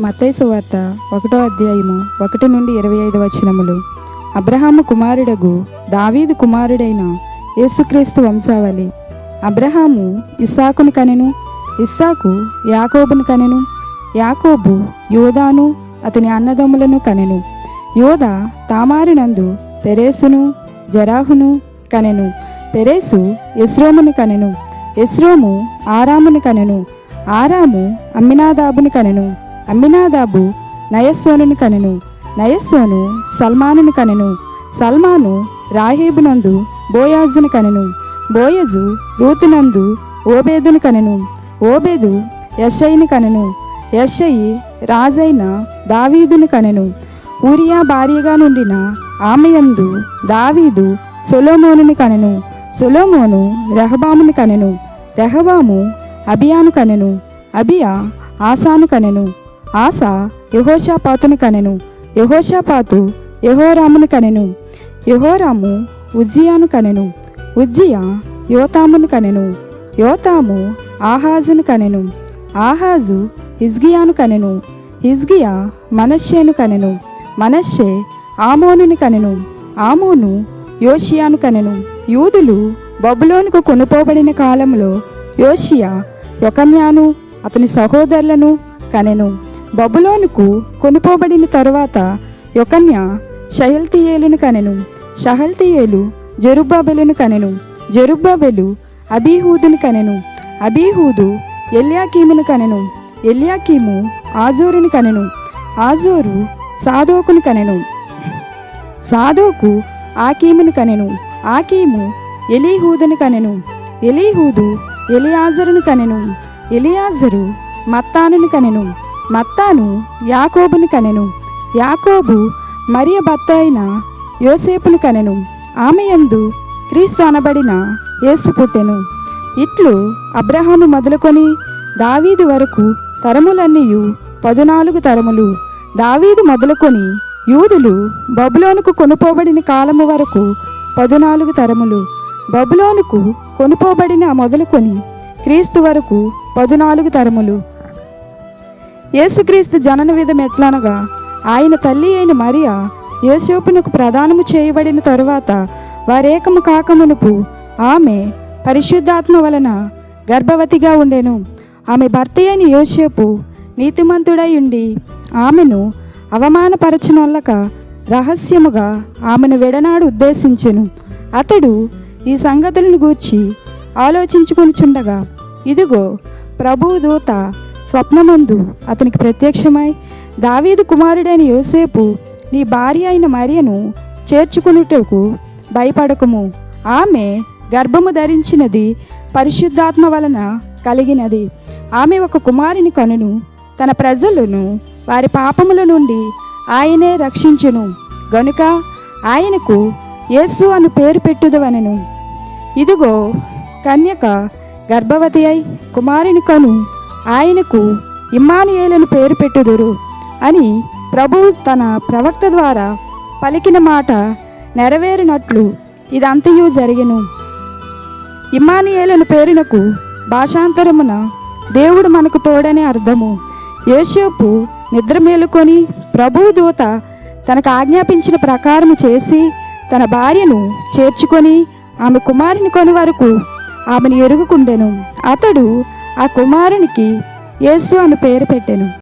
మతైసు వార్త ఒకటో అధ్యాయము ఒకటి నుండి ఇరవై ఐదు వచనములు. అబ్రహాము కుమారుడగు దావీదు కుమారుడైన యేసుక్రీస్తు వంశావళి. అబ్రహాము ఇస్సాకును కనెను ఇస్సాకు యాకోబును కనెను యాకోబు యోదాను అతని అన్నదమ్ములను కనెను. యోధ తామారునందు పెరేసును జరాహును కనెను. పెరేసు ఇస్రోమును కనెను. ఇస్రోము ఆరామును కనెను. ఆరాము అమ్మినాదాబును కనెను. అమ్మినాదాబు నయస్సోనును కనెను. నయస్సోను సల్మానును కనెను. సల్మాను రాహేబునందు బోయాజును కనెను. బోయజు రూతునందు ఓబేదును కనెను. ఓబేదు యషయిని కనెను. యషయి రాజైన దావీదును కనెను. ఊరియా భార్యగా నుండిన ఆమెయందు దావీదు సొలోమోనుని కనెను. సొలోమోను రెహబామును కనెను. రెహబాము అబియాను కనెను. అబియా ఆసాను కనెను. ఆశ యహోషాపాతును కనెను. యహోషాపాతు యహోరామును కనెను. యహోరాము ఉజ్జియాను కనెను. ఉజ్జియా యోతామును కనెను. యోతాము ఆహాజును కనెను. ఆహాజు హిజ్గియాను కనెను. హిజ్గియా మనశ్శేను కనెను. మనశ్శే ఆమోనుని కనెను. ఆమోను యోషియాను కనెను. యూదులు బబులోనుకు కొనుపోబడిన కాలంలో యోషియా యొకన్యాను అతని సహోదరులను కనెను. బబులోనుకు కొనుపోబడిన తరువాత యొకన్య షహల్తియేలును కనెను. షహల్తియేలు జరుబ్బాబెలును కనెను. జరుబ్బాబెలు అబీహూదును కనెను. అబీహూదు ఎల్యాకీమును కనెను. ఎల్యాకీము ఆజోరుని కనెను. ఆజోరు సాదోకును కనెను. సాదోకు ఆకీమును కనెను. ఆకీము ఎలీహూదును కనెను. ఎలీహూదు ఎలియాజరును కనెను. ఎలియాజరు మత్తానును కనెను. మత్తాను యాకోబును కనెను. యాకోబు మరియ భర్త అయిన యోసేపును కనెను. ఆమె యందు క్రీస్తు అనబడిన యేసు పుట్టెను. ఇట్లు అబ్రహాము మొదలుకొని దావీదు వరకు తరములన్నీయు పదునాలుగు తరములు. దావీదు మొదలుకొని యూదులు బబులోనుకు కొనుపోబడిన కాలము వరకు పదునాలుగు తరములు. బబులోనుకు కొనుపోబడిన మొదలుకొని క్రీస్తు వరకు పదునాలుగు తరములు. యేసుక్రీస్తు జనన విధం ఎట్లనగా? ఆయన తల్లి అయిన మరియా యేసోపునకు ప్రదానము చేయబడిన తరువాత వారేకము కాకమునుపు ఆమె పరిశుద్ధాత్మ వలన గర్భవతిగా ఉండెను. ఆమె భర్త అయిన యోసేపు నీతిమంతుడై ఉండి ఆమెను అవమానపరచనొల్లక రహస్యముగా ఆమెను విడనాడు ఉద్దేశించెను. అతడు ఈ సంగతులను గూర్చి ఆలోచించుకొనుచుండగా ఇదిగో ప్రభువు దూత స్వప్నమందు అతనికి ప్రత్యక్షమై దావీదు కుమారుడైన యోసేపు నీ భార్య అయిన మరియను చేర్చుకునుటకు భయపడకము. ఆమె గర్భము ధరించినది పరిశుద్ధాత్మ వలన కలిగినది. ఆమె ఒక కుమారుని కనును. తన ప్రజలను వారి పాపముల నుండి ఆయనే రక్షించును. గనుక ఆయనకు యేసు అను పేరు పెట్టుదవనెను. ఇదిగో కన్యక గర్భవతి అయి కుమారుని కను. ఆయనకు ఇమ్మానుయేలను పేరు పెట్టుదురు అని ప్రభువు తన ప్రవక్త ద్వారా పలికిన మాట నెరవేరినట్లు ఇదంతయు జరిగెను. ఇమ్మానుయేలను పేరునకు భాషాంతరమున దేవుడు మనకు తోడని అర్థము. యేషోపు నిద్ర మేలుకొని ప్రభువు దూత తనకు ఆజ్ఞాపించిన ప్రకారము చేసి తన భార్యను చేర్చుకొని ఆమె కుమారుని కొని వరకు ఆమెను ఎరుగుకుండెను. అతడు ఆ కుమారునికి యేసు అని పేరు పెట్టెను.